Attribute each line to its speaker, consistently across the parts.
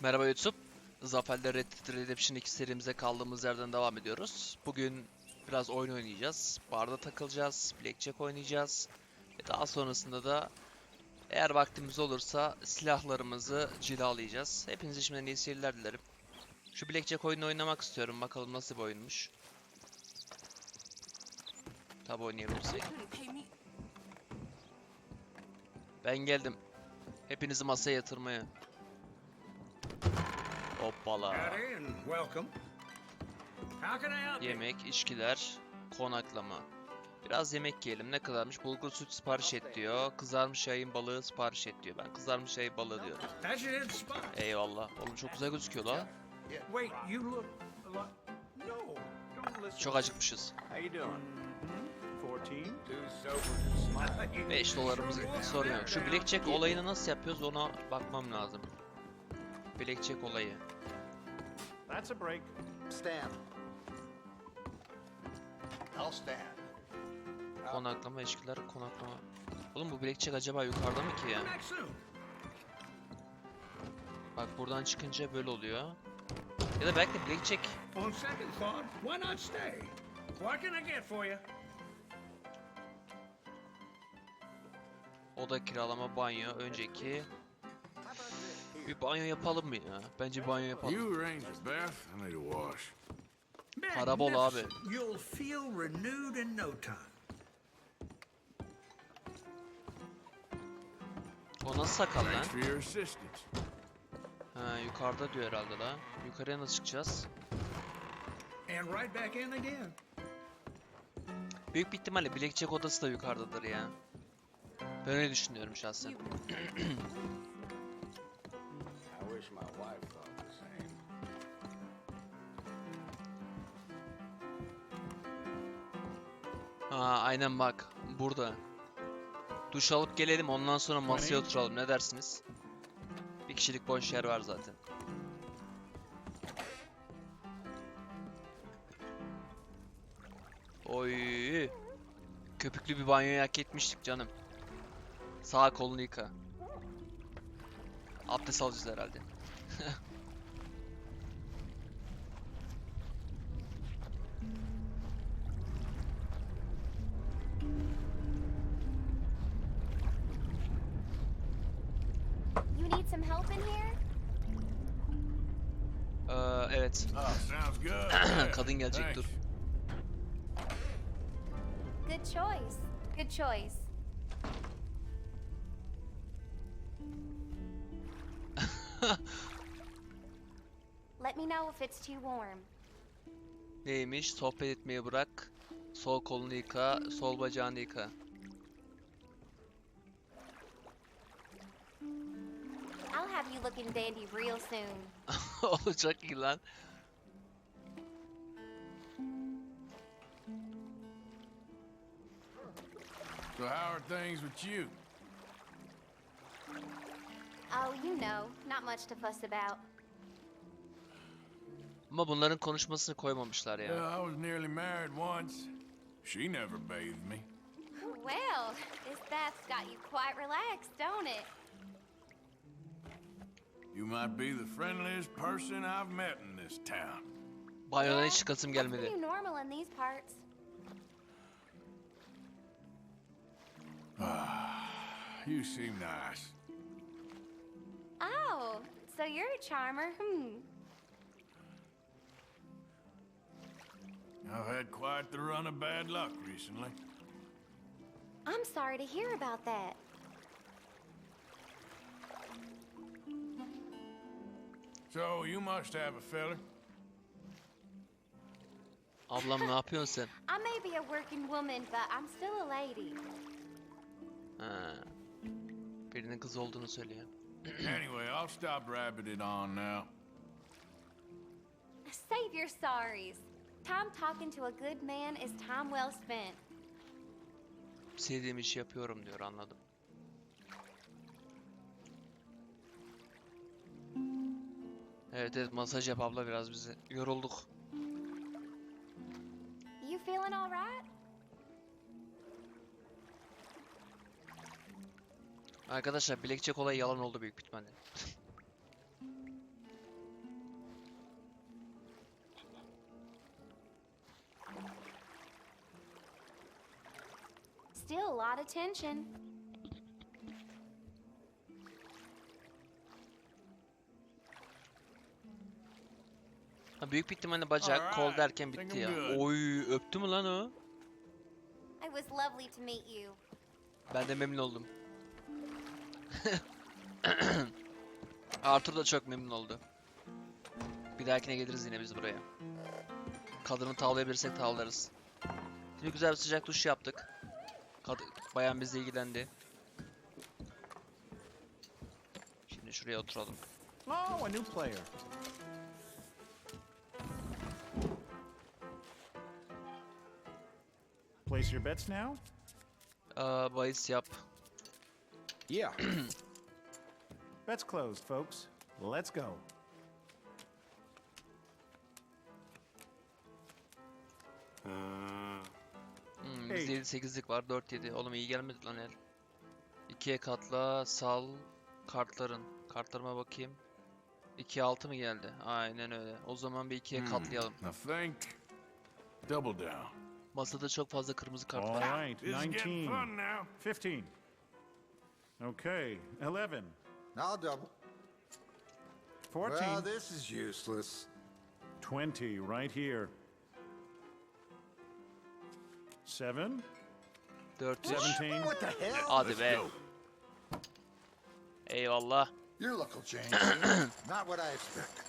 Speaker 1: Merhaba YouTube. Zafer'le Red Dead Redemption 2 serimize kaldığımız yerden devam ediyoruz. Bugün biraz oyun oynayacağız. Barda takılacağız. Blackjack oynayacağız. Ve daha sonrasında da eğer vaktimiz olursa silahlarımızı cilalayacağız. Hepinize şimdiden iyi seyirler dilerim. Şu Blackjack oyunu oynamak istiyorum. Bakalım nasıl bir oyunmuş. Tabi oynayabilirsek. Ben geldim. Hepinizi masaya yatırmaya.
Speaker 2: You?
Speaker 1: Yemek, içkiler, konaklama. Biraz yemek yiyelim. Ne kadarmış? Bulgur süt sipariş et diyor. Kızarmış yayın balığı sipariş et diyor. Ben kızarmış yayın balığı diyorum. Eyvallah. Oğlum çok güzel gözüküyor la. Çok acıkmışız.
Speaker 3: How you doing?
Speaker 2: Mhm.
Speaker 3: 14?
Speaker 2: Too sober to smile.
Speaker 1: 5 dolarımız gitti sorun yok. Şu blackjack olayını nasıl yapıyoruz ona bakmam lazım. Blackjack olayı.
Speaker 3: That's a break.
Speaker 4: Stand. I'll stand.
Speaker 1: Konaklama, içkiler, konaklama. Oğlum bu blackjack acaba yukarıda mı ki ya?
Speaker 2: Back soon.
Speaker 1: Bak buradan çıkınca böyle oluyor. Ya da belki de blackjack
Speaker 2: On second thought, why not stay? What can I get for you?
Speaker 1: Oda kiralama, banyo, önceki. Bir banyo yapalım mı ya? Bence banyo yapalım.
Speaker 5: You arrange a bath, I need a wash.
Speaker 1: Para bol abi.
Speaker 2: You'll feel renewed in no time.
Speaker 1: O nasıl sakal lan?
Speaker 5: Thanks for your assistance.
Speaker 1: Ha yukarıda diyor herhalde la. Yukarıya nasıl çıkacağız?
Speaker 2: And right back in again.
Speaker 1: Büyük bir ihtimalle Blackjack odası da yukarıdadır ya. Ben öyle düşünüyorum şahsen. Ha aynen bak. Burada. Duş alıp gelelim ondan sonra masaya oturalım. Ne dersiniz? Bir kişilik boş yer var zaten. Oy. Köpüklü bir banyoyu hak etmiştik canım. Sağ kolunu yıka. Abdest alacağız herhalde. Kadın gelecek dur.
Speaker 6: Good choice. Good choice. Let me know if it's too warm.
Speaker 1: Neymiş? Sohbet etmeyi bırak. Sol kolunu yıka, sol bacağını yıka.
Speaker 6: I'll have you looking dandy real soon.
Speaker 1: Olacak iyi lan.
Speaker 5: So how are things with you?
Speaker 6: Oh, you know, not much to fuss about.
Speaker 1: Ama bunların konuşmasını koymamışlar
Speaker 5: Yeah,
Speaker 1: ya.
Speaker 5: I was nearly married once. She never bathed me.
Speaker 6: Well, this bath's got you quite relaxed, don't it?
Speaker 5: You might be the friendliest person I've met in this town.
Speaker 1: Banyodan
Speaker 6: Yeah,
Speaker 1: hiç çıkasım gelmedi.
Speaker 6: normal in these parts.
Speaker 5: You seem nice.
Speaker 6: Oh, so you're a charmer, hmm.
Speaker 5: I've had quite the run of bad luck recently.
Speaker 6: I'm sorry to hear about that.
Speaker 5: So you must have a feller.
Speaker 1: Ablam ne yapıyorsun sen?
Speaker 6: I may be a working woman, but I'm still a lady.
Speaker 1: Ha. Birinin kız olduğunu söylüyor.
Speaker 5: anyway, I'll stop rabbiting on now.
Speaker 6: Save your sorries. Time talking to a good man is time well spent.
Speaker 1: Sevdiğim işi yapıyorum diyor anladım. Evet evet masaj yap abla biraz bize. Yorulduk.
Speaker 6: You feeling all
Speaker 1: Arkadaşlar bilekçek olayı yalan oldu büyük bitmenden.
Speaker 6: Still a lot of tension.
Speaker 1: Ha, büyük bir ihtimalle bacak, kol derken bitti ya. Oy, öptü mü lan o?
Speaker 6: I was lovely to meet you.
Speaker 1: Ben de memnun oldum. Arthur da çok memnun oldu. Bir dahakine geliriz yine biz buraya. Kadını tavlayabilirsek tavlarız. Şimdi güzel bir sıcak duş yaptık. Kad bayan bizle ilgilendi. Şimdi şuraya oturalım.
Speaker 3: Oh, a new player. Place your bets now?
Speaker 1: Aa, bahis yap.
Speaker 7: Yeah.
Speaker 3: Bets closed, folks. Let's go.
Speaker 1: Hmm, bizde 7-8'lik var. 4-7. Oğlum iyi gelmedi lan el. 2'ye katla. Sal. Kartların. Kartlarıma bakayım. 2'ye 6 mı geldi? Aynen öyle. O zaman bir 2'ye
Speaker 5: Hmm.
Speaker 1: katlayalım.
Speaker 5: I think double down.
Speaker 1: Masada çok fazla kırmızı kart
Speaker 3: All
Speaker 1: var.
Speaker 3: right,
Speaker 5: This is getting
Speaker 3: 19.
Speaker 5: fun now.
Speaker 3: 15. Okay, 11.
Speaker 4: I'll double.
Speaker 3: 14.
Speaker 4: Well, this is useless.
Speaker 3: 20 right here. 7.
Speaker 1: 400.
Speaker 3: 17.
Speaker 4: What the hell?
Speaker 1: Hadi
Speaker 5: Let's
Speaker 1: be.
Speaker 5: go.
Speaker 1: Eyvallah.
Speaker 4: Your luck will change. Not what I expected.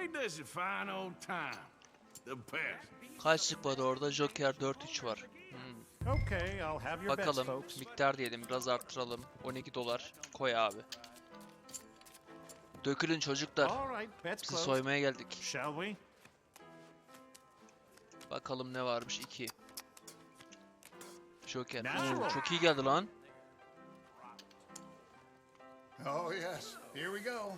Speaker 5: Ain't this a fine old time? Best.
Speaker 1: Kaçlık var orada? Joker 4-3 var. Hmm.
Speaker 3: Okay, I'll have your bets,
Speaker 1: Bakalım.
Speaker 3: folks.
Speaker 1: Miktar diyelim. Biraz arttıralım. 12 dolar. Koy abi. Dökülün çocuklar.
Speaker 3: Closed.
Speaker 1: soymaya geldik.
Speaker 3: We?
Speaker 1: Bakalım ne varmış 2. Joker. Oo, çok iyi geldi lan.
Speaker 2: Oh, yes. Here we go.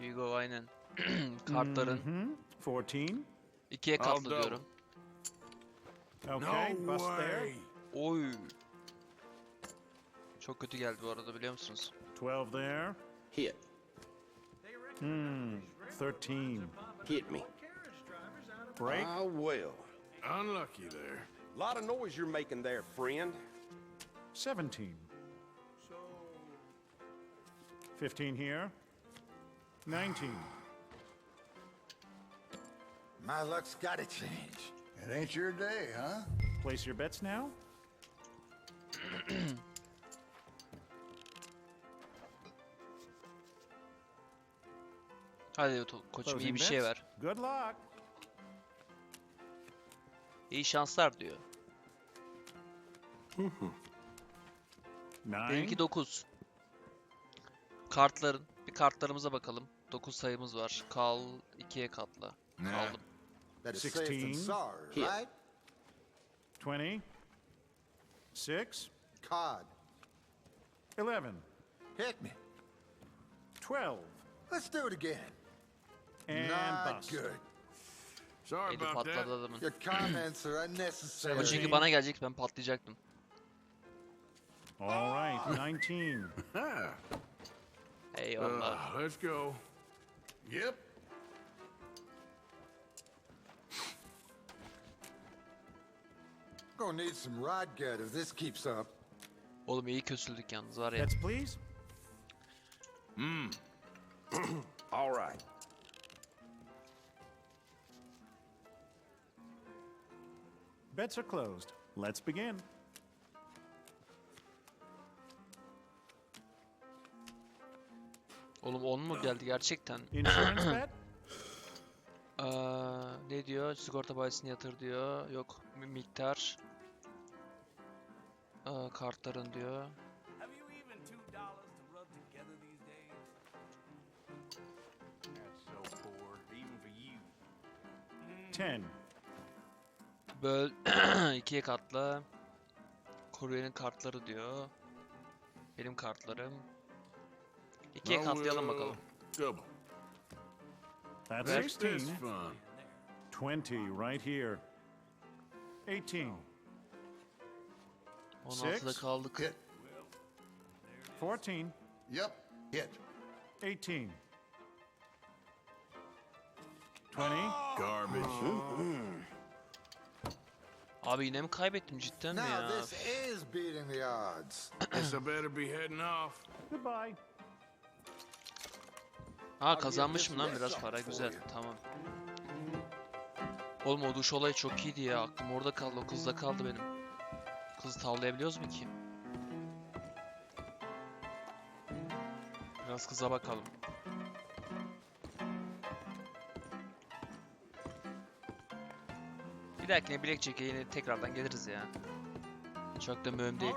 Speaker 1: Hugo aynen. Kartların
Speaker 3: Hmm. 14.
Speaker 1: 2'ye
Speaker 5: I'll
Speaker 1: katlı
Speaker 5: double.
Speaker 1: diyorum.
Speaker 3: Okay,
Speaker 5: no
Speaker 3: bust there.
Speaker 5: way.
Speaker 1: Oy. Çok kötü geldi bu arada biliyor musunuz?
Speaker 3: 12 there.
Speaker 7: Hit.
Speaker 3: Hmm. 13.
Speaker 7: Hit me.
Speaker 3: Break.
Speaker 7: Ah, well.
Speaker 5: Unlucky there.
Speaker 7: Lot of noise you're making there, friend.
Speaker 3: 17. 15 here. 19.
Speaker 4: My luck's gotta change.
Speaker 2: It ain't your day, huh?
Speaker 3: Place your bets now.
Speaker 1: Hadi to- koçum iyi
Speaker 3: Closing
Speaker 1: bir şey
Speaker 3: bets.
Speaker 1: ver.
Speaker 3: Good luck.
Speaker 1: İyi şanslar diyor.
Speaker 3: 9.
Speaker 1: Benimki 9. Kartların. Bir kartlarımıza bakalım. 9 sayımız var. Kal 2'ye katla.
Speaker 5: Nah.
Speaker 1: Kaldım.
Speaker 4: Better safe than
Speaker 3: 16.
Speaker 4: sorry,
Speaker 7: Hit.
Speaker 4: right?
Speaker 3: 20. 6.
Speaker 4: Cod.
Speaker 3: 11.
Speaker 4: Hit me.
Speaker 3: 12.
Speaker 4: Let's do it again.
Speaker 3: And
Speaker 4: Not
Speaker 3: bust.
Speaker 4: good.
Speaker 5: Sorry
Speaker 1: Eli
Speaker 5: about that.
Speaker 1: patladı adamın.
Speaker 4: Your comments are unnecessary.
Speaker 1: O çünkü bana gelecek ben patlayacaktım.
Speaker 3: All right, 19.
Speaker 5: Ah,
Speaker 1: Eyvallah.
Speaker 5: uh, let's go.
Speaker 2: Yep.
Speaker 4: Gonna need some rod gut if this keeps up.
Speaker 1: Oğlum iyi kösüldük yalnız var ya.
Speaker 3: Bets, please.
Speaker 7: All right.
Speaker 3: Bets are closed. Let's begin.
Speaker 1: Oğlum 10 mu geldi gerçekten?
Speaker 3: Insurance bet?
Speaker 1: Aa, ne diyor? Sigorta bayisini yatır diyor. Yok mi- miktar. Aa, kartların diyor.
Speaker 8: You.
Speaker 3: 10.
Speaker 1: Böl ikiye katla. Kuryenin kartları diyor. Benim kartlarım. İkiye katlayalım bakalım.
Speaker 5: Double.
Speaker 3: That's
Speaker 5: Makes this
Speaker 3: 16.
Speaker 5: fun.
Speaker 3: 20 right here. 18.
Speaker 1: 16'da
Speaker 3: Six.
Speaker 1: kaldık.
Speaker 2: Hit.
Speaker 3: 14.
Speaker 2: Yep. Hit.
Speaker 3: 18. 20.
Speaker 5: Garbage.
Speaker 1: Abi yine mi kaybettim cidden mi
Speaker 4: Now
Speaker 1: ya?
Speaker 4: this is beating the odds.
Speaker 5: Guess I better be heading off.
Speaker 3: Goodbye.
Speaker 1: Ha kazanmışım lan biraz para güzel tamam. Oğlum o duş olayı çok iyiydi ya. Aklım orada kaldı. O kızda kaldı benim. Kızı tavlayabiliyoruz mu ki? Biraz kıza bakalım. Bir dahakine Blackjack'e yine tekrardan geliriz ya. Çok da mühim değil.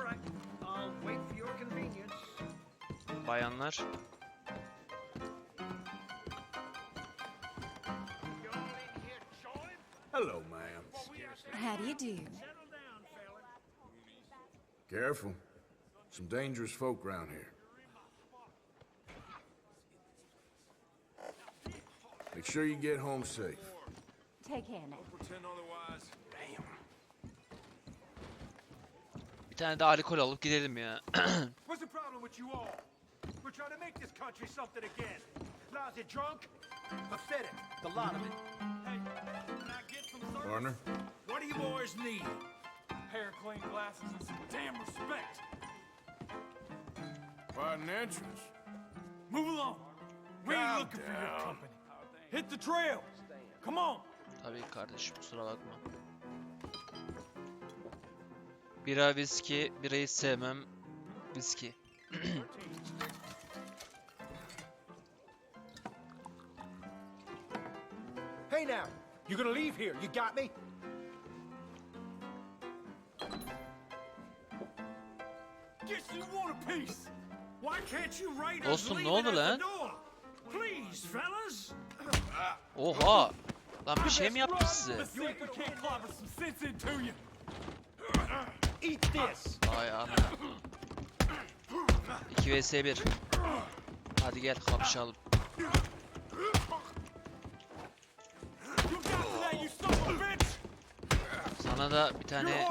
Speaker 1: Bayanlar.
Speaker 5: Hello, ma'am.
Speaker 9: How do you do?
Speaker 5: Careful. Some dangerous folk round here. Make sure you get home safe.
Speaker 9: Take care now.
Speaker 8: Pretend otherwise.
Speaker 1: Bir tane de alkol alıp gidelim ya.
Speaker 8: What's the problem with you all? We're trying to make this country something again. Lousy drunk? Pathetic. The lot of it. Hey, can I get some service?
Speaker 5: Partner?
Speaker 8: What do you boys need? Pair of clean glasses and some damn respect.
Speaker 5: Quite an entrance.
Speaker 8: Move along. We ain't looking for your company. Hit the trail. Come on.
Speaker 1: Tabii kardeşim kusura bakma. Bira viski, birayı sevmem. Viski.
Speaker 2: Hey now, you gonna leave here? You got me?
Speaker 8: Why can't you write
Speaker 1: Dostum, ne oldu lan?
Speaker 8: Please, fellas.
Speaker 1: Oha! Lan bir şey mi yaptı size?
Speaker 8: Eat this.
Speaker 1: Ay ana. 2 vs 1. Hadi gel kapışalım. Sana da bir tane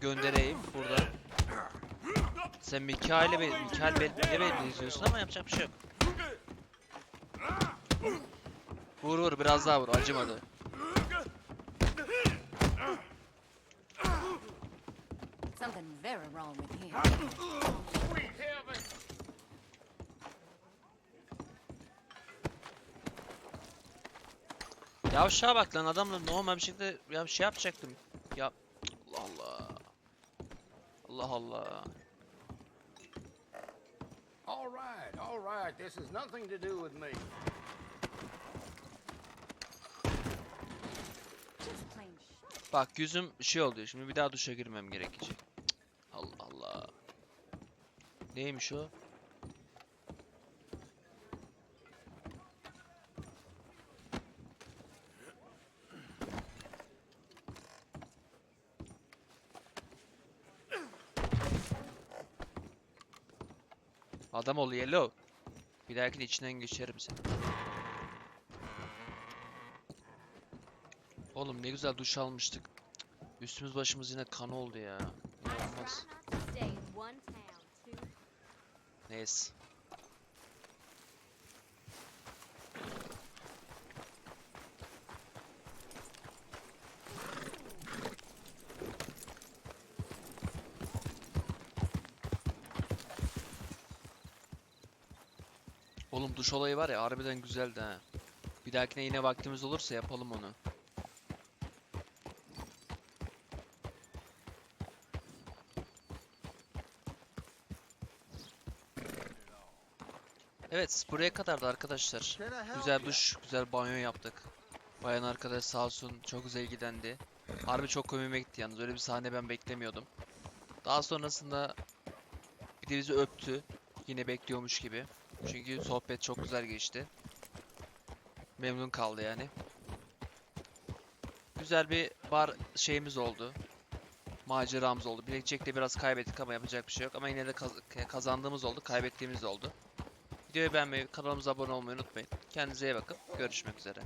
Speaker 1: göndereyim burada. Sen Mikail'e be Mikail be ne benziyorsun ama yapacak bir şey yok. Vur vur biraz daha vur acımadı.
Speaker 9: Something very wrong with him.
Speaker 1: Yavşağa bak lan adamla normal bir şekilde ya şey yapacaktım. Ya Allah Allah. Allah Allah.
Speaker 7: All right, all right. This has nothing to do with me.
Speaker 9: Just plain shut.
Speaker 1: Bak yüzüm şey oluyor. Şimdi bir daha duşa girmem gerekecek. Cık, Allah Allah. Neymiş o? Adam ol yellow. Bir dahakine içinden geçerim seni. Oğlum ne güzel duş almıştık. Üstümüz başımız yine kan oldu ya. İnanılmaz.
Speaker 6: Try not to stay in one town too
Speaker 1: Neyse. Oğlum duş olayı var ya harbiden güzeldi ha. Bir dahakine yine vaktimiz olursa yapalım onu. Evet buraya kadardı arkadaşlar. Güzel duş, güzel banyo yaptık. Bayan arkadaş sağ olsun çok güzel ilgilendi. Harbi çok komiğime gitti yalnız öyle bir sahne ben beklemiyordum. Daha sonrasında bir de bizi öptü. Yine bekliyormuş gibi. Çünkü sohbet çok güzel geçti. Memnun kaldı yani. Güzel bir bar şeyimiz oldu. Maceramız oldu. Blackjack'te biraz kaybettik ama yapacak bir şey yok. Ama yine de kaz- kazandığımız oldu, kaybettiğimiz de oldu. Videoyu beğenmeyi, kanalımıza abone olmayı unutmayın. Kendinize iyi bakın. Görüşmek üzere.